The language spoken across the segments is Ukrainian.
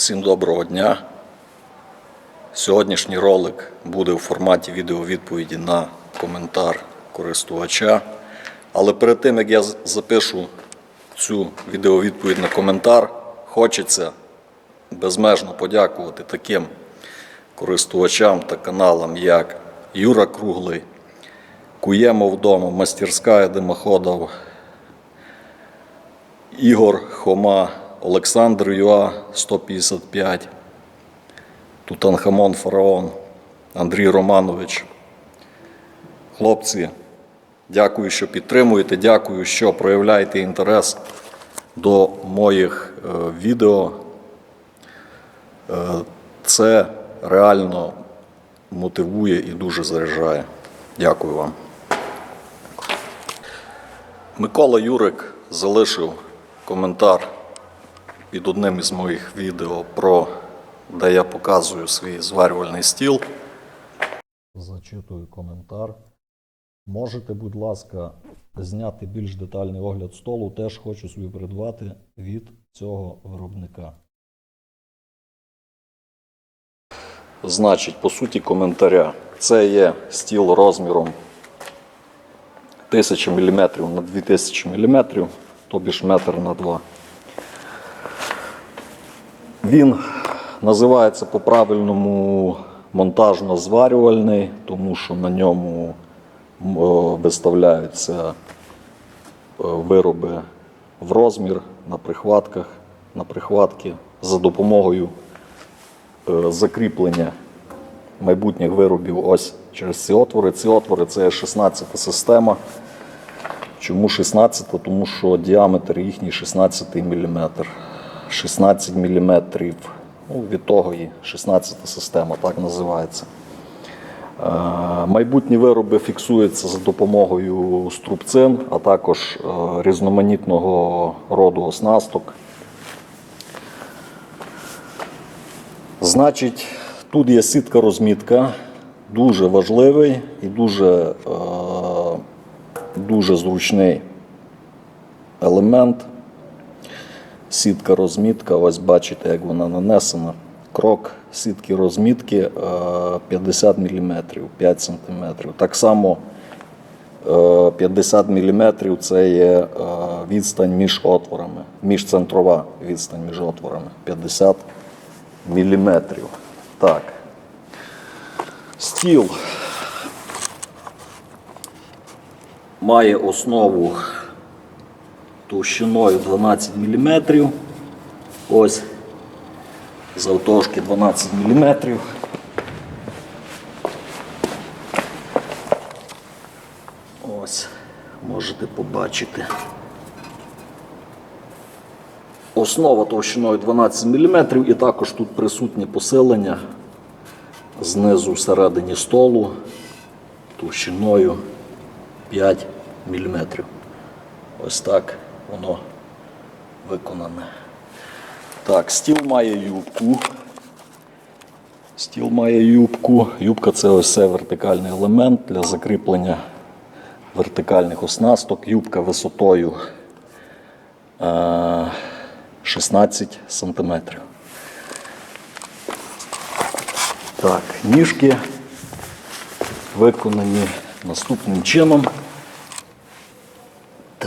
Всім доброго дня. Сьогоднішній ролик буде у форматі відеовідповіді на коментар користувача. Але перед тим як я запишу цю відеовідповідь на коментар, хочеться безмежно подякувати таким користувачам та каналам, як Юра Круглий, Куємов вдома, Мастерська Димоходов, Ігор Хома, Олександр Юа 155, Тутанхамон Фараон, Андрій Романович. Хлопці, дякую, що підтримуєте, дякую, що проявляєте інтерес до моїх е, відео. Е, це реально мотивує і дуже заряджає. Дякую вам. Микола Юрик залишив коментар під одним із моїх відео, про, де я показую свій зварювальний стіл. Зачитую коментар. Можете, будь ласка, зняти більш детальний огляд столу. Теж хочу собі придбати від цього виробника. Значить, по суті коментаря. Це є стіл розміром 1000 мм на 2000 мм, тобі ж метр на 2. Він називається по-правильному монтажно-зварювальний, тому що на ньому виставляються е, вироби в розмір на прихватках, на прихватки за допомогою е, закріплення майбутніх виробів ось через ці отвори. Ці отвори це є 16 система. Чому 16-та? Тому що діаметр їхній 16 мм. 16 мм. Ну, від того і 16-та система, так називається. Е, Майбутні вироби фіксуються за допомогою струбцин, а також е, різноманітного роду оснасток. Значить, тут є сітка розмітка, дуже важливий і дуже, е, дуже зручний елемент. Сітка розмітка, ось бачите, як вона нанесена. Крок сітки розмітки е, 50 мм, 5 см. Так само е, 50 мм це є е, відстань між отворами, міжцентрова відстань між отворами. 50 міліметрів. Так. Стіл має основу товщиною 12 мм. Ось завтовшки 12 мм. Ось, можете побачити. Основа товщиною 12 мм і також тут присутнє посилення знизу всередині столу товщиною 5 мм. Ось так воно виконане. Так, стіл має юбку. Стіл має юбку. Юбка це ось вертикальний елемент для закріплення вертикальних оснасток. Юбка висотою е, 16 сантиметрів. Так, ніжки виконані наступним чином.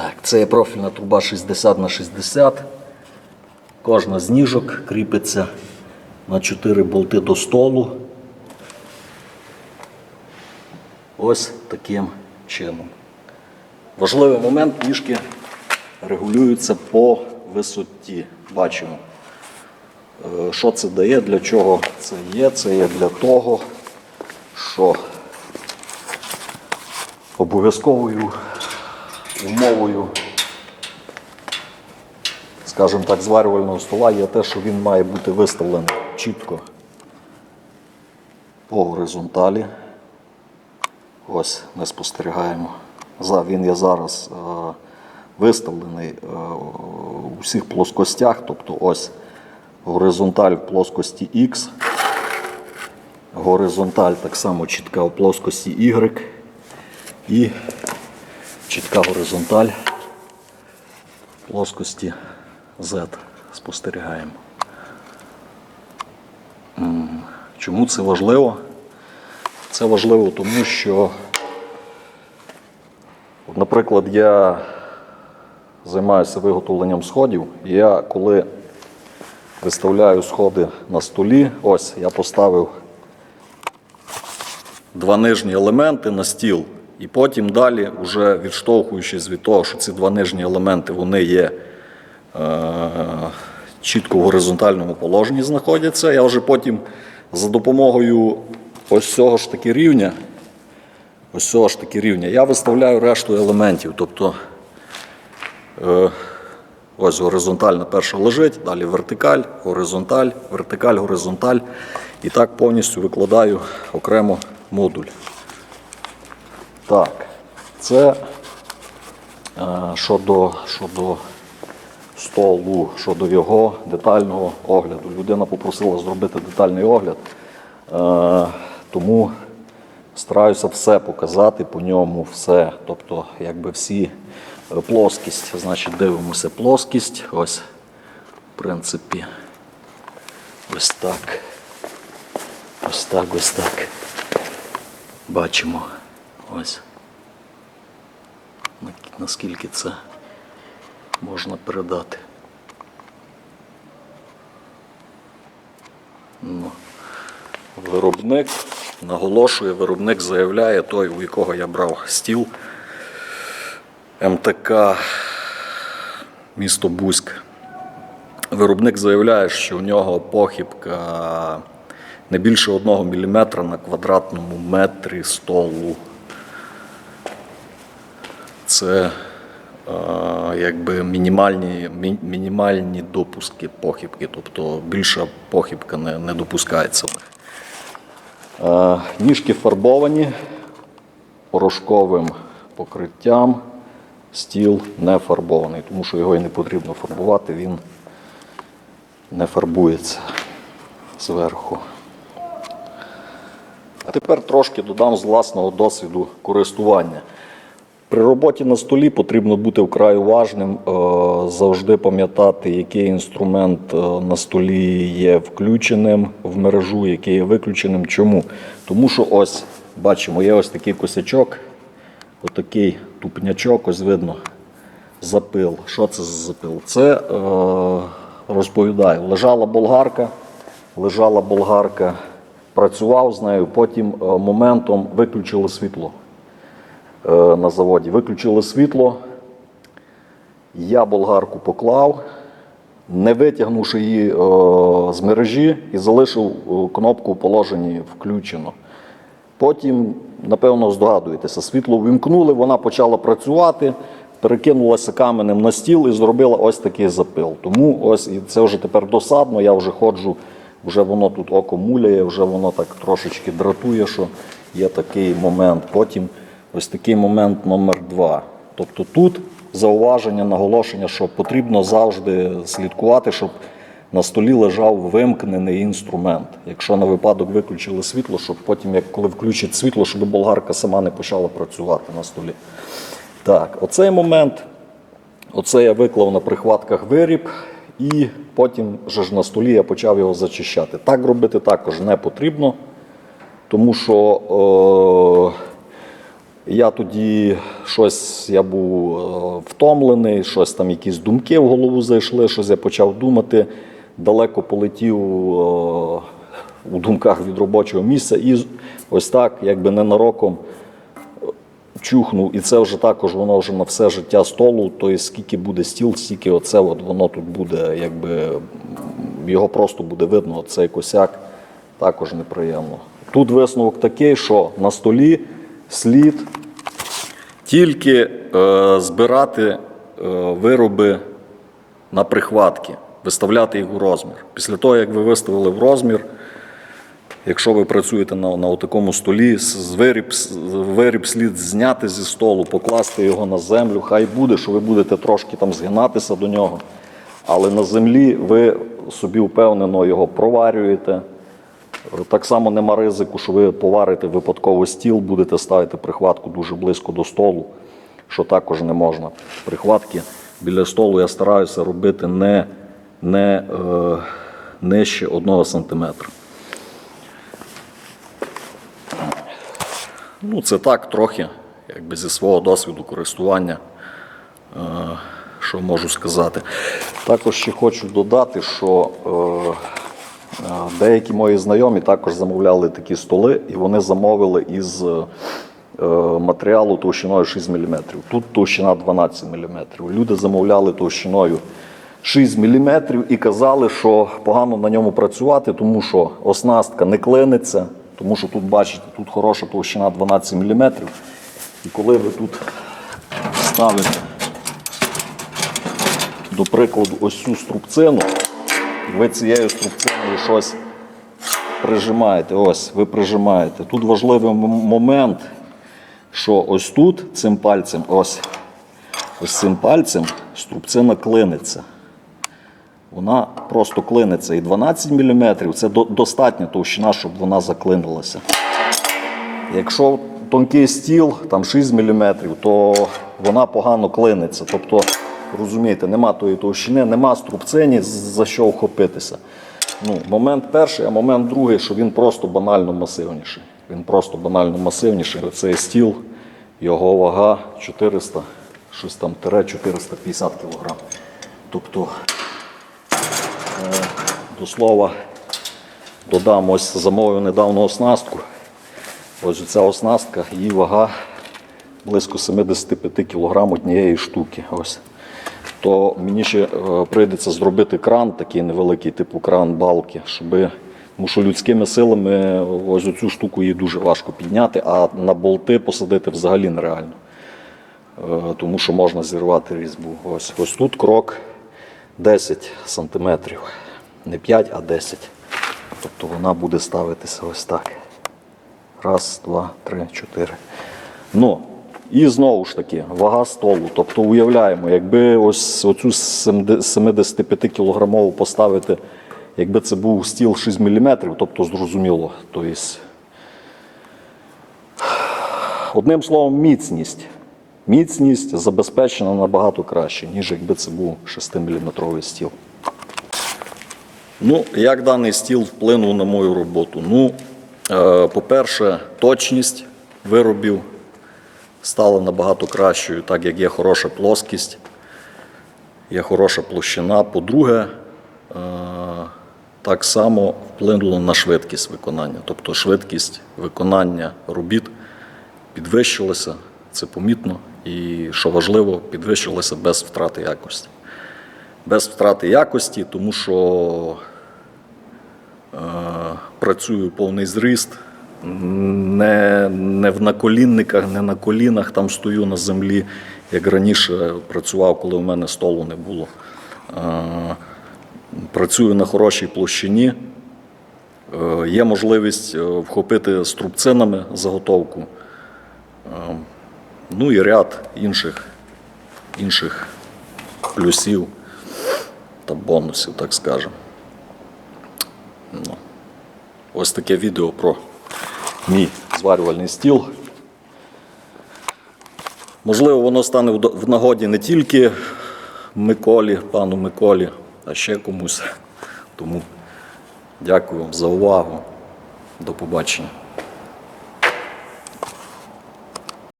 Так, це профільна труба 60 на 60. Кожна з ніжок кріпиться на 4 болти до столу. Ось таким чином. Важливий момент ніжки регулюються по висоті. Бачимо, Е, що це дає, для чого це є. Це є для того, що обов'язковою умовою, скажімо так, зварювального стола є те, що він має бути виставлений чітко по горизонталі. Ось ми спостерігаємо. Він є зараз е, виставлений е, у всіх плоскостях, тобто ось горизонталь в плоскості X, горизонталь так само чітка у плоскості Y і чітка горизонталь плоскості Z спостерігаємо. Чому це важливо? Це важливо тому, що, наприклад, я займаюся виготовленням сходів. і Я коли виставляю сходи на столі, ось я поставив два нижні елементи на стіл, і потім далі, вже відштовхуючись від того, що ці два нижні елементи вони є е, чітко в горизонтальному положенні знаходяться. Я вже потім за допомогою ось цього ж таки рівня, ось цього ж таки рівня, я виставляю решту елементів. Тобто е, ось горизонтальна перша лежить, далі вертикаль, горизонталь, вертикаль, горизонталь. І так повністю викладаю окремо модуль. Так, це е, щодо, щодо столу, щодо його детального огляду. Людина попросила зробити детальний огляд, е, тому стараюся все показати по ньому, все. Тобто, якби всі е, плоскість, значить, дивимося плоскість. Ось, в принципі, ось так. Ось так, ось так. Бачимо. Ось. Наскільки це можна передати. Ну, виробник наголошує, виробник заявляє той, у якого я брав стіл МТК місто Бузьк. Виробник заявляє, що у нього похибка не більше 1 мм на квадратному метрі столу. Це е, якби мінімальні, мінімальні допуски похибки, тобто більша похибка не, не допускається. Е, ніжки фарбовані порошковим покриттям. Стіл не фарбований, тому що його і не потрібно фарбувати, він не фарбується зверху. А тепер трошки додам з власного досвіду користування. При роботі на столі потрібно бути вкрай уважним, е, завжди пам'ятати, який інструмент е, на столі є включеним в мережу, який є виключеним. Чому? Тому що ось бачимо, є ось такий косячок, отакий тупнячок, ось видно, запил. Що це за запил? Це е, розповідаю. Лежала болгарка, лежала болгарка, працював з нею, потім моментом виключили світло на заводі. Виключили світло. Я болгарку поклав, не витягнувши її е, з мережі і залишив е, кнопку в положенні включено. Потім, напевно, здогадуєтеся, світло вимкнули, вона почала працювати, перекинулася каменем на стіл і зробила ось такий запил. Тому ось і це вже тепер досадно. Я вже ходжу, вже воно тут око муляє, вже воно так трошечки дратує, що є такий момент. Потім ось такий момент номер два. Тобто тут зауваження, наголошення, що потрібно завжди слідкувати, щоб на столі лежав вимкнений інструмент. Якщо на випадок виключили світло, щоб потім, як коли включить світло, щоб болгарка сама не почала працювати на столі. Так, оцей момент, оце я виклав на прихватках виріб, і потім вже ж на столі я почав його зачищати. Так робити також не потрібно, тому що. Е- я тоді щось я був е, втомлений, щось там, якісь думки в голову зайшли, щось я почав думати. Далеко полетів е, у думках від робочого місця, і ось так, якби ненароком е, чухнув. І це вже також воно вже на все життя столу. Тобто, скільки буде стіл, стільки оце от воно тут буде, якби його просто буде видно, цей косяк також неприємно. Тут висновок такий, що на столі слід тільки е, збирати е, вироби на прихватки, виставляти їх у розмір. Після того, як ви виставили в розмір, якщо ви працюєте на, на такому столі, з- виріб, виріб слід зняти зі столу, покласти його на землю. Хай буде, що ви будете трошки там згинатися до нього. Але на землі ви собі впевнено його проварюєте. Так само нема ризику, що ви поварите випадково стіл, будете ставити прихватку дуже близько до столу, що також не можна. Прихватки біля столу я стараюся робити не не е, нижче 1 см. Ну, Це так трохи, якби зі свого досвіду користування, е, що можу сказати. Також ще хочу додати, що е, деякі мої знайомі також замовляли такі столи, і вони замовили із е, матеріалу товщиною 6 мм. Тут товщина 12 мм. Люди замовляли товщиною 6 мм і казали, що погано на ньому працювати, тому що оснастка не клиниться, тому що тут, бачите, тут хороша товщина 12 мм. І коли ви тут ставите, до прикладу, ось цю струбцину, ви цією струбциною щось прижимаєте. Ось, ви прижимаєте. Тут важливий момент, що ось тут цим пальцем, ось, ось цим пальцем струбцина клиниться. Вона просто клиниться. І 12 мм це до- достатня товщина, щоб вона заклинилася. Якщо тонкий стіл, там 6 мм, то вона погано клиниться. Тобто, розумієте, нема тої товщини, нема струбцині, за що вхопитися. Ну, момент перший, а момент другий, що він просто банально масивніший. Він просто банально масивніший. Цей стіл, його вага 400, щось там тире 450 кг. Тобто, е, до слова, додам ось замовив недавно оснастку. Ось ця оснастка, її вага близько 75 кг однієї штуки. Ось. То мені ще е, прийдеться зробити кран, такий невеликий, типу кран балки, щоб, тому що людськими силами ось цю штуку її дуже важко підняти, а на болти посадити взагалі нереально. Е, Тому що можна зірвати різьбу. Ось, ось тут крок 10 сантиметрів. Не 5, а 10. Тобто вона буде ставитися ось так. Раз, два, три, чотири. Ну, і знову ж таки, вага столу. Тобто уявляємо, якби ось оцю 75 кілограмову поставити, якби це був стіл 6 мм, тобто зрозуміло. Тобто, одним словом, міцність. Міцність забезпечена набагато краще, ніж якби це був 6-мм стіл. Ну, як даний стіл вплинув на мою роботу? Ну, е, по-перше, точність виробів стала набагато кращою, так як є хороша плоскість, є хороша площина. По-друге, е, так само вплинуло на швидкість виконання. Тобто швидкість виконання робіт підвищилася, це помітно, і що важливо, підвищилася без втрати якості. Без втрати якості, тому що е, працюю повний зріст, не, не в наколінниках, не на колінах там стою на землі, як раніше працював, коли у мене столу не було. Е, працюю на хорошій площині. Е, Є можливість е, вхопити струбцинами заготовку. Ну і ряд інших, інших плюсів та бонусів, так скажемо. Ну, ось таке відео про мій зварювальний стіл. Можливо, воно стане в нагоді не тільки Миколі, пану Миколі, а ще комусь. Тому дякую вам за увагу. До побачення.